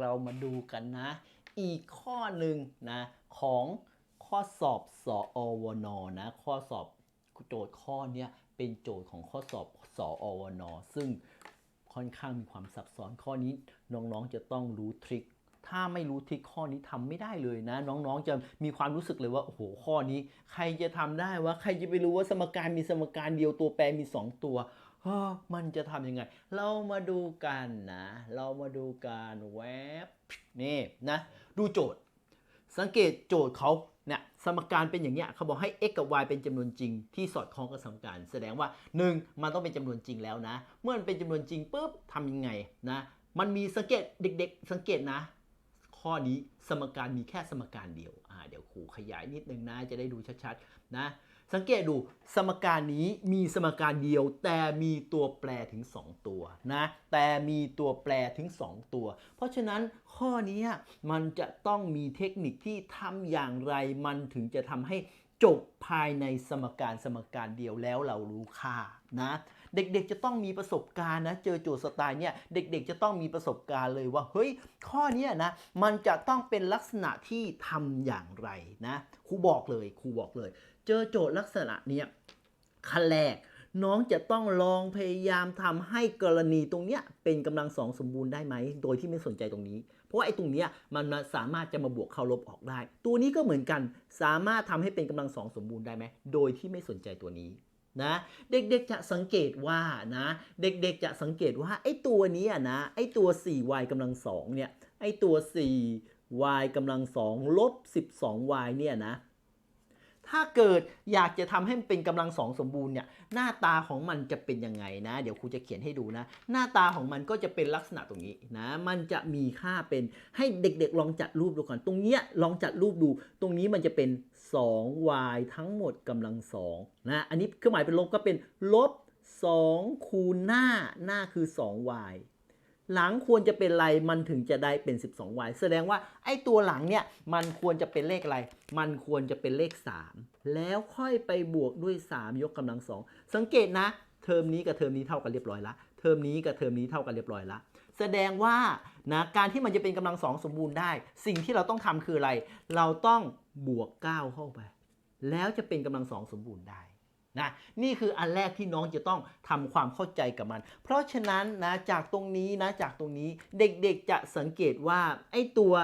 เรามาดูกันนะ อีกข้อหนึ่งนะของข้อสอบสอวนนะ ข้อสอบโจทย์ข้อนี้เป็นโจทย์ของข้อสอบสอวนซึ่งค่อนข้างมีความซับซ้อนข้อนี้น้องๆจะต้องรู้ทริคถ้าไม่รู้ทริคข้อนี้ทำไม่ได้เลยนะ น้องๆจะมีความรู้สึกเลยว่าโอ้โหข้อนี้ ใครจะทำได้ว่าใครจะไปรู้ว่าสมการมีสมการเดียวตัวแปรมี 2 ตัว มันจะทำยังไง เรามาดูกันนะ เรามาดูกันแวบนี่นะ ดูโจทย์ สังเกตโจทย์เขาเนี่ยสมการเป็นอย่างเงี้ยเขาบอกให้ x กับ y เป็นจำนวนจริงที่สอดคล้องกับสมการ แสดงว่า 1 มันต้องเป็นจำนวนจริงแล้วนะ เมื่อมันเป็นจำนวนจริงปุ๊บทำยังไงนะ มันมีสังเกตเด็ก ๆ สังเกตนะ ข้อนี้สมการมีแค่สมการเดียวอ่าเดี๋ยวครูขยายนิดนึงนะจะได้ดูชัดๆนะ สังเกตดูสมการนี้มีสมการเดียว แต่มีตัวแปรถึง 2 ตัวนะแต่มีตัวแปรถึง 2 ตัว เพราะฉะนั้นข้อนี้มันจะต้องมีเทคนิคที่ทำอย่างไรมันถึงจะทำให้จบภายในสมการสมการเดียวแล้วเรารู้ค่านะ เด็กๆจะต้องมีประสบการณ์นะเจอโจทย์สไตล์เนี่ยเด็กๆจะต้องมีประสบการณ์เลยว่าเฮ้ยข้อนี้นะมันจะต้องเป็นลักษณะที่ทำอย่างไรนะครูบอกเลยครูบอกเลย เจอโจทย์ลักษณะเนี้ยขั้นแรกน้องจะต้องลองพยายามทำให้กรณีตรงเนี้ยเป็นกำลังสองสมบูรณ์ได้ไหม โดยที่ไม่สนใจตรงนี้ เพราะว่าไอ้ตรงเนี้ยมันสามารถจะมาบวกเข้าลบออกได้ ตัวนี้ก็เหมือนกัน สามารถทำให้เป็นกำลังสองสมบูรณ์ได้ไหม โดยที่ไม่สนใจตัวนี้ นะเด็กๆจะสังเกตว่านะเด็กๆจะสังเกตว่าไอ้ตัวนี้นะไอ้ตัว 4y กำลังสองเนี่ยไอ้ตัว 4y กำลังสองลบ 12y เนี่ยนะ ถ้าเกิดอยากจะทำให้มันเป็นกำลังสองสมบูรณ์เนี่ยหน้าตาของมันจะเป็นยังไงนะ เดี๋ยวครูจะเขียนให้ดูนะ หน้าตาของมันก็จะเป็นลักษณะตรงนี้นะ มันจะมีค่าเป็นให้เด็กๆ ลองจัดรูปดูก่อน ตรงเนี้ยลองจัดรูปดู ตรงนี้มันจะเป็น 2y ทั้งหมดกำลังสองนะอันนี้เครื่องหมายเป็นลบก็เป็นลบ2คูณหน้าหน้าคือ 2y หลังควรจะเป็นอะไรมันถึงจะได้เป็น 12y แสดงว่าไอ้ตัวหลังเนี่ยมันควรจะเป็นเลขอะไร มันควรจะเป็นเลข 3 แล้วค่อยไปบวกด้วย 3 ยกกำลังสองสังเกตนะ เทอมนี้กับเทอมนี้เท่ากันเรียบร้อยละ เทอมนี้กับเทอมนี้เท่ากันเรียบร้อยละ แสดงว่านะการที่มันจะเป็นกำลังสองสมบูรณ์ได้ สิ่งที่เราต้องทำคืออะไร เราต้องบวก 9 เข้าไป แล้วจะเป็นกำลังสองสมบูรณ์ได้ นะนี่คืออันแรกที่น้องจะต้องทำความเข้าใจกับมัน เพราะฉะนั้นนะจากตรงนี้นะจากตรงนี้เด็กๆจะสังเกตว่าไอ้ตัว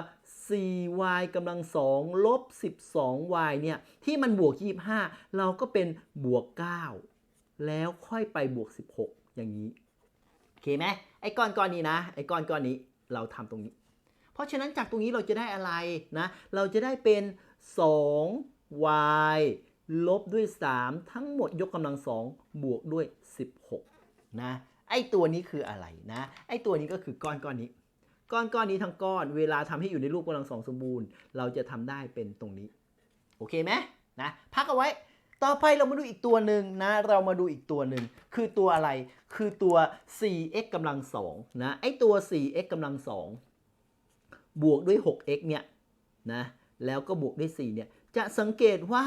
4y กำลังสองลบ 12y เนี่ยที่มันบวก 25 เราก็เป็นบวก 9 แล้วค่อยไปบวก 16 อย่างนี้โอเคไหมไอ้ก้อนก้อนนี้นะไอ้ก้อนก้อนนี้เราทำตรงนี้ เพราะฉะนั้นจากตรงนี้เราจะได้อะไรนะเราจะได้เป็น 2y ลบด้วย 3 ทั้งหมดยกกำลังสองบวกด้วย 16 นะ ไอตัวนี้คืออะไรนะ ไอตัวนี้ก็คือก้อนก้อนนี้ ก้อนก้อนนี้ทั้งก้อน เวลาทำให้อยู่ในรูปกำลังสองสมบูรณ์ เราจะทำได้เป็นตรงนี้ โอเคไหมนะ พักเอาไว้ ต่อไปเรามาดูอีกตัวหนึ่งนะ เรามาดูอีกตัวหนึ่ง คือตัวอะไร คือตัว 4x กำลังสองนะ ไอตัว 4x กำลังสองบวกด้วย 6x เนี่ยนะ แล้วก็บวกด้วย 4 เนี่ย จะสังเกตว่า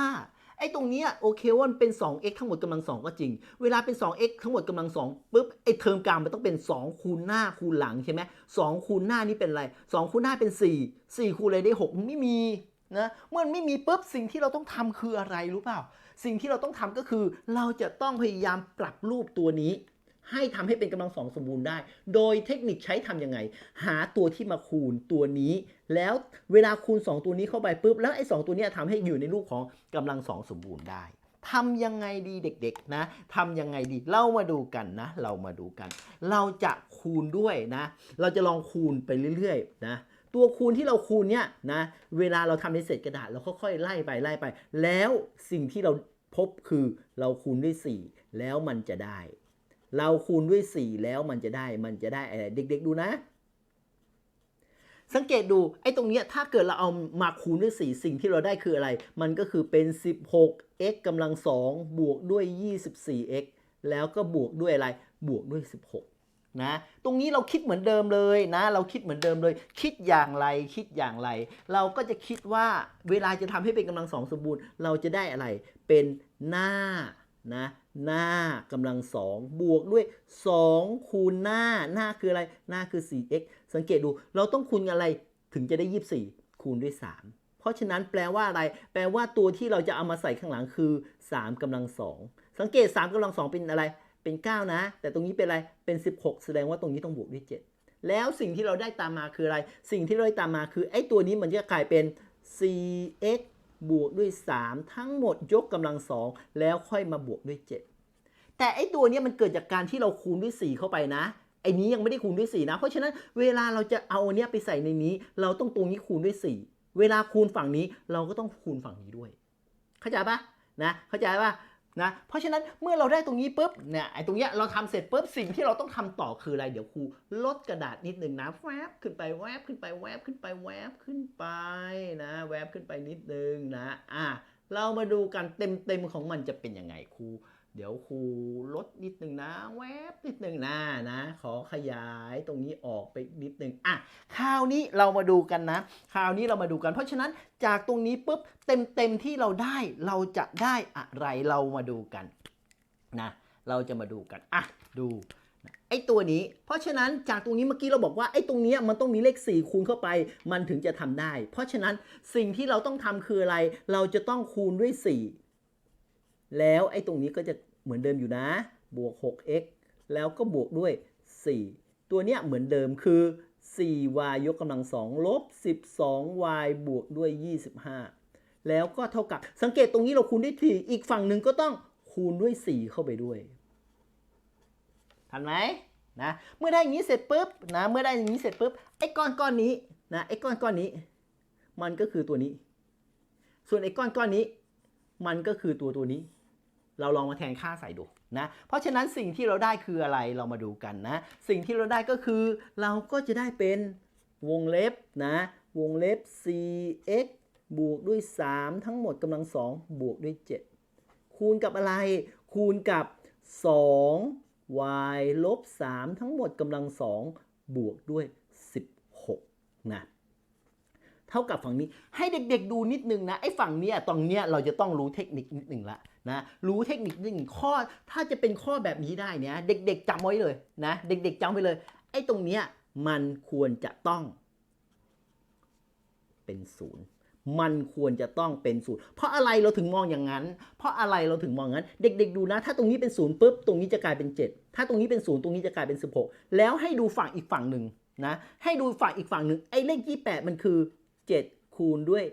ไอ้ตรงเนี้ยโอเคว่ามันเป็น 2x ทั้งหมดกำลัง 2 ก็จริง เวลาเป็น 2x ทั้งหมดกำลัง2ปุ๊บไอ้เทอมกลางมันต้องเป็น 2 คูณหน้าคูณหลังใช่ไหม2คูณหน้านี่เป็นอะไร 2 คูณหน้าเป็น 4 4 คูณอะไรได้ 6 ไม่มีนะเมื่อมันไม่มีปุ๊บสิ่งที่เราต้องทำคืออะไรรู้เปล่า สิ่งที่เราต้องทำก็คือ เราจะต้องพยายามปรับรูปตัวนี้ ให้ทำให้เป็นกำลังสองสมบูรณ์ได้ โดยเทคนิคใช้ทำยังไง หาตัวที่มาคูณตัวนี้ แล้วเวลาคูณ 2 ตัวนี้เข้าไปปุ๊บ แล้วไอ้สตัวนี้ยทำให้อยู่ในรูปของกำลังสองสมบูรณ์ได้ทำยังไงดีเด็กๆนะทำยังไงดี เรามาดูกันนะ เรามาดูกัน เราจะคูณด้วยนะ เราจะลองคูณไปเรื่อยๆนะตัวคูณที่เราคูณเนี่ยนะเวลาเราทำในเศษกระดาษเราค่อยๆไล่ไปไล่ไป แล้วสิ่งที่เราพบคือเราคูณด้วย 4 แล้วมันจะได้ เราคูณด้วย 4 แล้วมันจะได้มันจะได้อะไรเด็ก ๆ ดูนะ สังเกตดูไอ้ตรงเนี้ยถ้าเกิดเราเอามาคูณด้วย 4 สิ่งที่เราได้คืออะไร มันก็คือเป็น 16x กำลัง 2 บวกด้วย 24x แล้วก็บวกด้วยอะไรบวกด้วย 16 นะ ตรงนี้เราคิดเหมือนเดิมเลยนะ เราคิดเหมือนเดิมเลย คิดอย่างไรคิดอย่างไร เราก็จะคิดว่าเวลาจะทำให้เป็นกำลังสองสมบูรณ์ เราจะได้อะไรเป็นหน้า นะหน้ากำลังสองบวกด้วย 2 คูณหน้าหน้าคืออะไรหน้าคือ 4x สังเกตดูเราต้องคูณอะไรถึงจะได้ 24 คูณด้วย 3 เพราะฉะนั้นแปลว่าอะไร แปลว่าตัวที่เราจะเอามาใส่ข้างหลังคือ 3กำลังสองสังเกต 3กำลังสองเป็นอะไรเป็น 9 นะ แต่ตรงนี้เป็นอะไรเป็น 16 แสดงว่าตรงนี้ต้องบวกด้วย 7 แล้วสิ่งที่เราได้ตามมาคืออะไร สิ่งที่เราได้ตามมาคือไอ้ตัวนี้มันจะกลายเป็น 4x บวกด้วย 3 ทั้งหมดยกกำลังสองแล้วค่อยมาบวกด้วย 7 แต่ไอ้ตัวนี้มันเกิดจากการที่เราคูณด้วย 4 เข้าไปนะไอ้นี้ยังไม่ได้คูณด้วย 4 นะ เพราะฉะนั้นเวลาเราจะเอาอันเนี้ยไปใส่ในนี้ เราต้องตรงนี้คูณด้วย 4 เวลาคูณฝั่งนี้เราก็ต้องคูณฝั่งนี้ด้วย เข้าใจปะนะเข้าใจปะ นะเพราะฉะนั้นเมื่อเราได้ตรงนี้ปุ๊บเนี่ยไอ้ตรงเนี้ยเราทำเสร็จปุ๊บสิ่งที่เราต้องทำต่อคืออะไร เดี๋ยวครูลดกระดาษนิดนึงนะแวบขึ้นไปแวบขึ้นไปแวบขึ้นไปแวบขึ้นไปนะแวบขึ้นไปนิดนึงนะอะเรามาดูกันเต็มเต็มๆของมันจะเป็นยังไงครู เดี๋ยวครูลดนิดหนึ่งนะแวบนิดหนึ่งนะนะ ขอขยายตรงนี้ออกไปนิดหนึ่งอะคราวนี้เรามาดูกันนะคราวนี้เรามาดูกัน เพราะฉะนั้นจากตรงนี้ปุ๊บเต็มเต็มๆที่เราได้เราจะได้อะไรเรามาดูกันนะเราจะมาดูกันอะดูไอ้ตัวนี้ เพราะฉะนั้นจากตรงนี้เมื่อกี้เราบอกว่าไอ้ตรงนี้มันต้องมีเลข 4 คูณเข้าไป มันถึงจะทำได้ เพราะฉะนั้นสิ่งที่เราต้องทำคืออะไร เราจะต้องคูณด้วย 4 แล้วไอ้ตรงนี้ก็จะเหมือนเดิมอยู่นะ บวก 6x แล้วก็บวกด้วย 4 ตัวเนี้ยเหมือนเดิมคือ 4y ยกกำลัง 2 ลบ 12y บวกด้วย 25 แล้วก็เท่ากับ สังเกตตรงนี้เราคูณด้วยทีอีกฝั่งหนึ่งก็ต้องคูณด้วย 4 เข้าไปด้วยทันไหมนะ เมื่อได้อย่างนี้เสร็จปุ๊บนะ เมื่อได้อย่างนี้เสร็จปุ๊บ ไอ้ก้อนก้อนนี้นะ ไอ้ก้อนก้อนนี้ มันก็คือตัวนี้ ส่วนไอ้ก้อนก้อนนี้ มันก็คือตัวตัวนี้ เราลองมาแทนค่าใส่ดูนะ เพราะฉะนั้นสิ่งที่เราได้คืออะไรเรามาดูกันนะ สิ่งที่เราได้ก็คือ เราก็จะได้เป็นวงเล็บนะ วงเล็บ 4x บวกด้วย 3 ทั้งหมดกำลัง 2 บวกด้วย 7 คูณกับอะไร คูณกับ 2y ลบ 3 ทั้งหมดกำลัง 2 บวกด้วย 16 นะเท่ากับฝั่งนี้ให้เด็กๆดูนิดนึงนะไอ้ฝั่งเนี้ยตรงเนี้ยเราจะต้องรู้เทคนิคนิดนึงละ นะรู้เทคนิคนิดนึงข้อถ้าจะเป็นข้อแบบนี้ได้เนี่ยเด็กๆจำไว้เลยนะเด็กๆจำไว้เลย ไอ้ตรงเนี้ยมันควรจะต้องเป็นศูนย์มันควรจะต้องเป็นศูนย์เพราะอะไรเราถึงมองอย่างนั้น เพราะอะไรเราถึงมองอย่างนั้น เด็ก ๆ ดูนะ ถ้าตรงนี้เป็นศูนย์ปุ๊บตรงนี้จะกลายเป็น 7 ถ้าตรงนี้เป็นศูนย์ตรงนี้จะกลายเป็น 16 แล้วให้ดูฝั่งอีกฝั่งหนึ่งนะให้ดูฝั่งอีกฝั่งหนึ่งไอ้เลข 28 มันคือ 7 คูณด้วย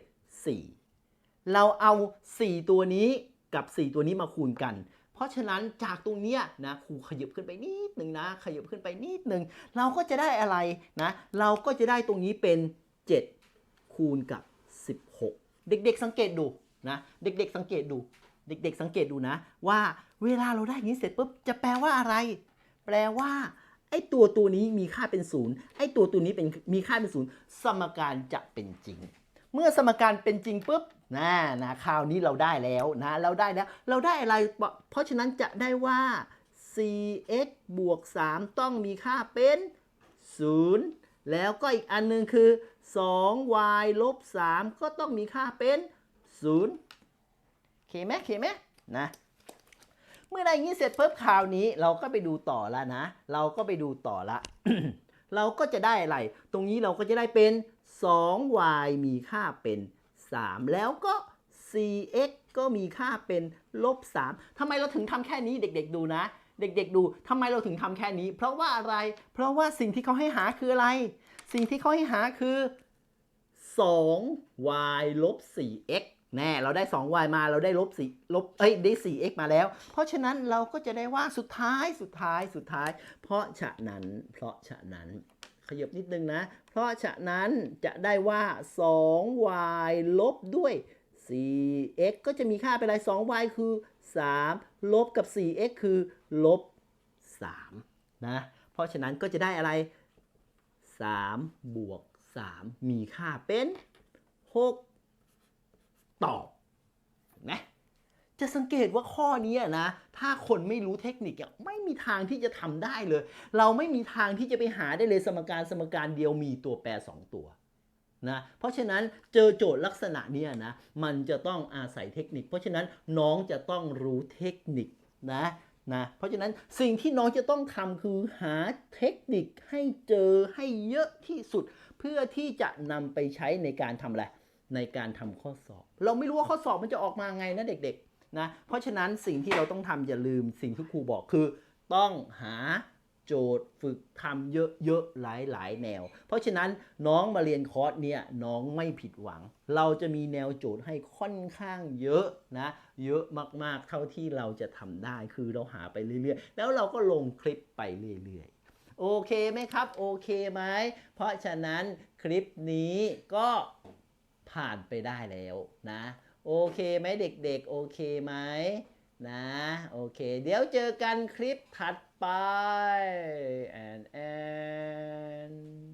4 เราเอา 4 ตัวนี้ กับ 4 ตัวนี้มาคูณกัน เพราะฉะนั้นจากตรงเนี้ยนะครูขยับขึ้นไปนิดหนึ่งนะขยับขึ้นไปนิดหนึ่งเราก็จะได้อะไรนะเราก็จะได้ตรงนี้เป็น 7 คูณกับ 16 เด็กๆสังเกตดูนะเด็กๆสังเกตดู เด็กๆสังเกตดูนะ ว่าเวลาเราได้อย่างนี้เสร็จปุ๊บจะแปลว่าอะไร แปลว่าไอ้ตัวตัวนี้มีค่าเป็นศูนย์ไอ้ตัวตัวนี้เป็นมีค่าเป็นศูนย์สมการจะเป็นจริง เมื่อสมการเป็นจริงปุ๊บ นะนะคราวนี้เราได้แล้วนะเราได้แล้ว เราได้อะไร เพราะฉะนั้นจะได้ว่า 4x บวก 3 ต้องมีค่าเป็น 0 แล้วก็อีกอันหนึงคือ 2y ลบ 3 ก็ต้องมีค่าเป็น 0เคไหมเคไหมนะ เมื่อได้อย่างนี้เสร็จปุ๊บคราวนี้เราก็ไปดูต่อล้วนะ เราก็ไปดูต่อละ เราก็จะได้อะไร ตรงนี้เราก็จะได้เป็น 2y มีค่าเป็น 3 แล้วก็ 4x ก็มีค่าเป็นลบ3ทำไมเราถึงทำแค่นี้เด็กๆดูนะ เด็กๆดูทำไมเราถึงทำแค่นี้ เพราะว่าอะไร เพราะว่าสิ่งที่เขาให้หาคืออะไร สิ่งที่เขาให้หาคือ 2y ลบ 4x แน่ เราได้ 2y มาเราได้ลบ4ลบเอ้ยได้ 4x มาแล้ว เพราะฉะนั้นเราก็จะได้ว่าสุดท้ายสุดท้ายสุดท้าย เพราะฉะนั้นเพราะฉะนั้น ขยบนิดนึงนะ เพราะฉะนั้นจะได้ว่า 2y ลบด้วย 4x ก็จะมีค่าเป็นอะไร 2y คือ 3 ลบกับ 4x คือลบ 3 นะ เพราะฉะนั้นก็จะได้อะไร 3 บวก 3 มีค่าเป็น 6 ตอบนะ จะสังเกตว่าข้อนี้นะ ถ้าคนไม่รู้เทคนิคไม่มีทางที่จะทำได้เลย เราไม่มีทางที่จะไปหาได้เลยสมการสมการเดียวมีตัวแปร 2 ตัวนะเพราะฉะนั้นเจอโจทย์ลักษณะนี้นะ มันจะต้องอาศัยเทคนิค เพราะฉะนั้นน้องจะต้องรู้เทคนิคนะนะ เพราะฉะนั้นสิ่งที่น้องจะต้องทำคือหาเทคนิคให้เจอให้เยอะที่สุด เพื่อที่จะนำไปใช้ในการทำอะไรในการทำข้อสอบ เราไม่รู้ว่าข้อสอบมันจะออกมาไงนะเด็กๆ นะเพราะฉะนั้นสิ่งที่เราต้องทำอย่าลืมสิ่งที่ครูบอกคือ ต้องหาโจทย์ฝึกทำเยอะๆ หลายๆ แนว เพราะฉะนั้นน้องมาเรียนคอร์สเนี่ยน้องไม่ผิดหวัง เราจะมีแนวโจทย์ให้ค่อนข้างเยอะนะเยอะมากๆ เท่าที่เราจะทำได้คือเราหาไปเรื่อยๆ แล้วเราก็ลงคลิปไปเรื่อยๆ โอเคไหมครับ โอเคไหมเพราะฉะนั้นคลิปนี้ก็ผ่านไปได้แล้วนะ โอเคไหมเด็กๆ โอเคไหมนะ โอเค เดี๋ยวเจอกันคลิปถัดไป and and